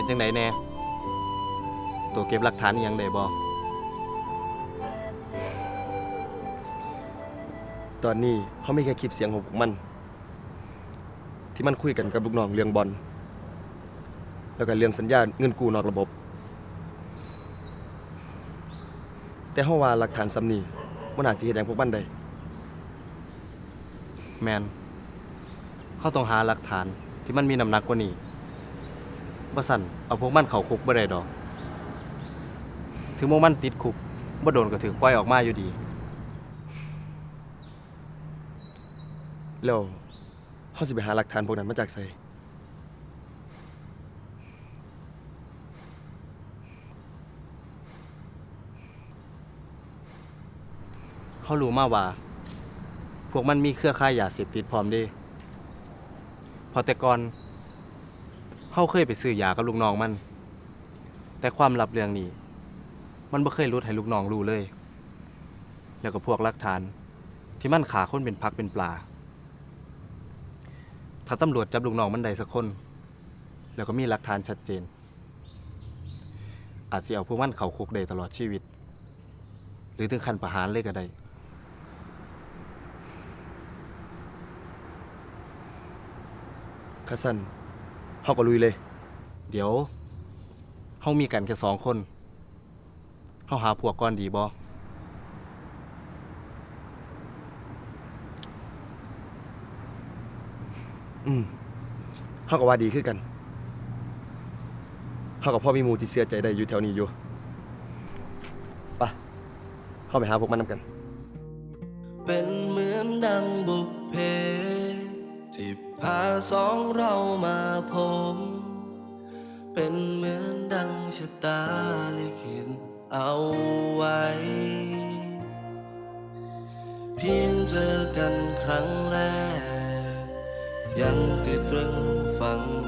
เป็นจังไดแน่ตัวเก็บหลักฐานอิหยังได้บ่ตอนนี้เขามีแค่คลิปเสียงของพวกมัน ที่มันคุยกันกับลูกน้องเรื่องบอลแล้วก็เรื่องสัญญาเงินกู้นอกระบบ แต่เฮาว่าหลักฐานซ้ำนี้มันอาจสิเฮ็ดให้พวกมันได้ แมนเขาต้องหาหลักฐานที่มันมีน้ำหนักกว่านี้ บ่สั่นเอาพวกมันเข้าคุกบ่ได้ดอก ถึงพวกมันติดคุกบ่โดนก็ถูกปล่อยออกมาอยู่ดี แล้วเฮาสิไปหาหลักฐานพวกนั้นมาจากไสเขารู้มาว่า พวกมันมีเครือข่ายยาเสพติดพร้อมเด้พอแต่ก่อน เขาเคยไปซื้อยากับลูกน้องมัน แต่ความลับเรื่องนี้ มันบ่เคยรู้ให้ลูกน้องรู้เลย แล้วก็พวกหลักฐาน ที่มันขาคนเป็นพักเป็นปลา ถ้าตำรวจจับลูกน้องมันได้สักคน แล้วก็มีหลักฐานชัดเจน อาจสิเอาพวกมันเข้าคุกได้ตลอดชีวิต หรือถึงขั้นประหารเลยก็ได้คัสัน เฮาก็ลุยเลย เดี๋ยวเฮามีกันแค่สองคนเฮาหาพวกก่อนดีบ่อืมเฮาก็ว่าดีคือกันเฮากับพ่อมีหมู่ที่เชื่อใจได้อยู่แถวนี้อยู่ไปะเฮาไปหาพวกมันนำกัน เป็นเหมือนดังบุพเพ พาสองเรามาพบเป็นเหมือนดังชะตาลิขิตเอาไว้ เพียงเจอกันครั้งแรก ยังติดตรึงฝัง